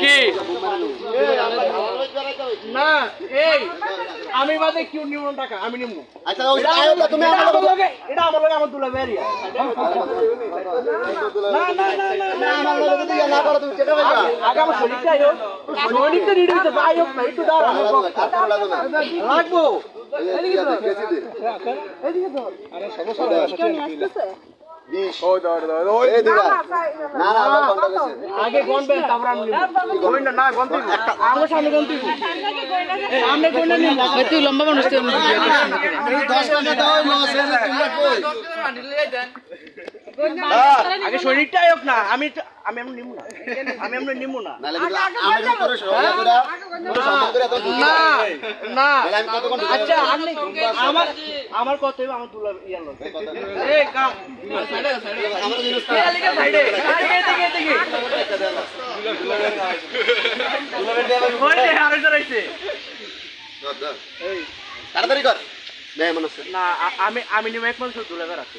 কি না এই আমি বাদে কিউ নিব টাকা আমি নিব আচ্ছা ওই তুমি আমার লগে- লগে এটা আমার লগে আমার দুলা বেরিয়া না না না না না, আমার লগে ইয়া না করো, তুমি চেষ্টা করবা। আগে আমার শরীরটা আয়ো শরীরটা রেডি হইতে যাই হোক না একটু দাঁড়া না, তারপর লাগবে না। লাগবো এই যে, ঠিক আছে, বেশি দিন। বিশ। এই দিবা। না, না, আমার কন্ট্যাক্ট আছে। আগে গনবেন তারপর আমি নিব গন না না আমার সামনে গনতে সামনে গনে নিব তুই লম্বা মানুষ তুই আমি দশ টাকা দাও, লস তুমি কই? আগে শরীরটা হোক না আমি আমি এমন নিব না আমি এমন নিব না আমি আচ্ছা আমার আমার কত আমার ইয়ার এই কাম ধর। তাড়াতাড়ি কর না আমি আমি নিব এক মাস তুলা রাখছি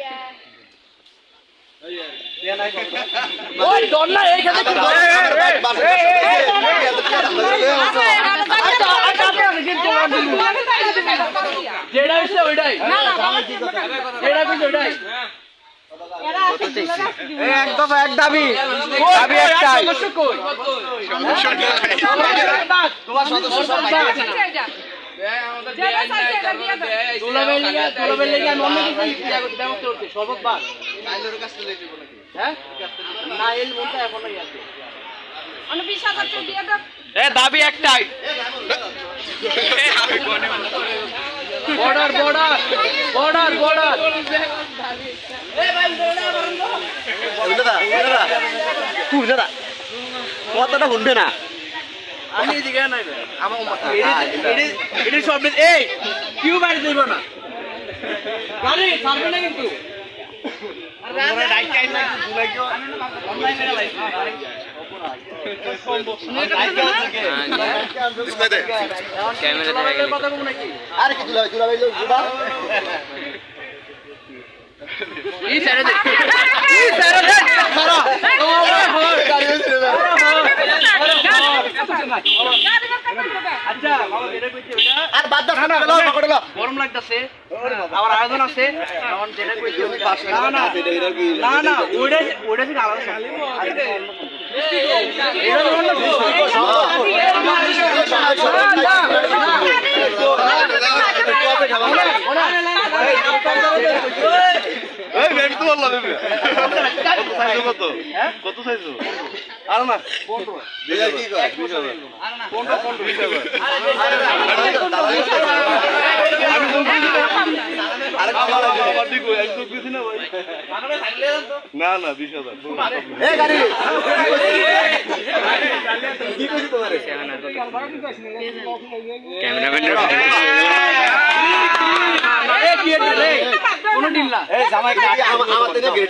ওই দন্না এইখানে কি আচ্ছা আচ্ছা যেটা হইছে ওইটাই যেটা হইছে ওইটাই একদম এক দাবি দাবি একটাই তোমার সদস্য সব দাবি একটাই বর্ডার বর্ডার বর্ডার বর্ডার দাদা দাদা। কথাটা শুনবে না। আমি এদিকে নাই। আমার এডি সব এই কিউ বাড়ি দেব না। গাড়ি ছাড়বে না কিন্তু। আরে কি এই স্যারে এই স্যারে দে খারা ও গাড়ি আচ্ছা বাবা যেটা কইছে ওটা আর বাদ দাও ঠান্ডা গেল পকড় গেল গরম লাগতেছে আবার আয়োজন আছে এখন যেটা কইছে না না না না ওইটা ওইটা থেকে আলাদা এটা তো অন্য কত সাইজ আর না কি কয় আমার দিকে একদম কিছু না না না বিশ হাজার। এই গাড়ি এ কি এটা রে কোন ডিল না এই জামাই কি আমার আমার থেকে গেট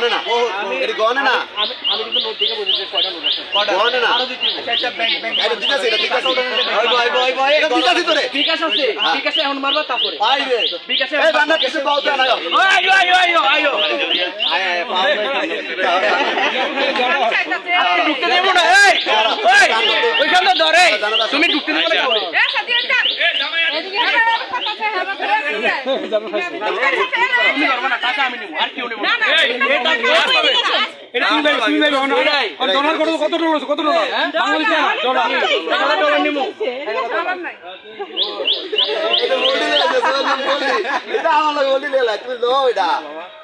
গনে না। গনে না। আমি আমি কিন্তু নোট বলেছি কয়টা নোট আছে। গনে না আচ্ছা আচ্ছা ব্যাংক ব্যাংক এটা ঠিক আছে এটা ঠিক আছে। ভাই ভাই ভাই ভাই এটা ঠিক আছে তোরে ঠিক আছে আছে ঠিক আছে এখন মারবা তারপরে। আইবে ঠিক আছে এই বান্দা কিছু পাও তো না আয়ো আয়ো আয়ো আয়ো আয় আয়। পাও ঢুকতে দেব না এই! ওইখানে ধরে তুমি ঢুকতে দেবে না কাউরে তুমি ধরবা না টাকা আমি নেব আর কেউ নেব না এটা এটা তুমি ভাই তুমি ভাই ডলার কত কত ডলার কত ডলার বাংলাদেশে ডলার ডলার নিমু এটা আমার বলি দিলে তুই লো এটা।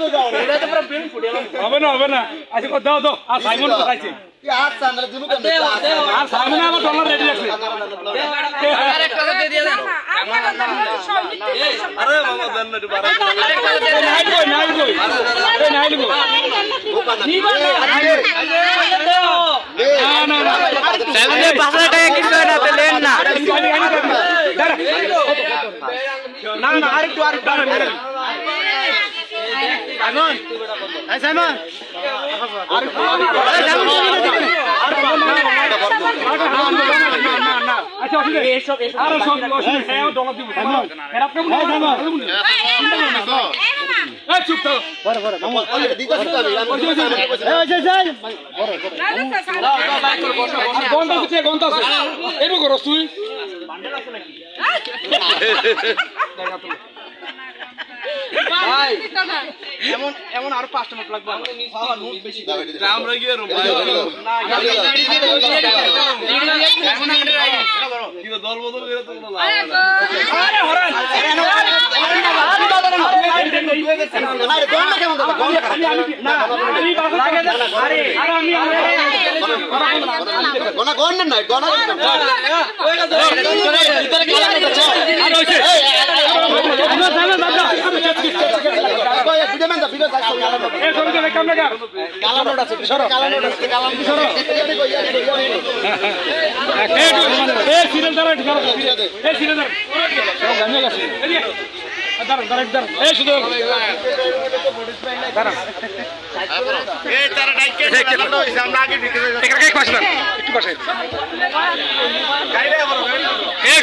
তো তো হবে না হবে না আচ্ছা দাও দাও আর সাইমন দিমু কেন আর সাইমন আবার ডলার রেডি আছে আরে মামা দেন না একটু বাড়া নাই কই নাই কই এ নাই কই না না না পাঁচ হাজার টাকা কিছু না লেন না না না আরেকটু আরেকটু সাইমন। এই সাইমন। আচ্ছা অসুবিধা আমি তুই এমন এমন আরও পাঁচটা নোট লাগবে কোন না দাঁড়ান দাঁড়ান দাঁড়ান এই শুধু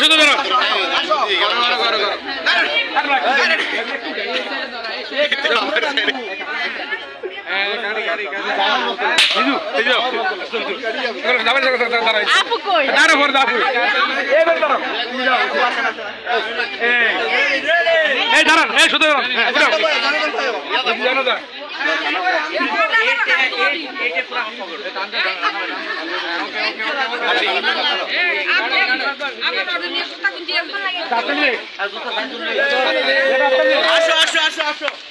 শুধু দাঁড়ান বিজু বিজু দাঁড়ান এই শুধু দাঁড়ান জানো দাঁড়ান আসো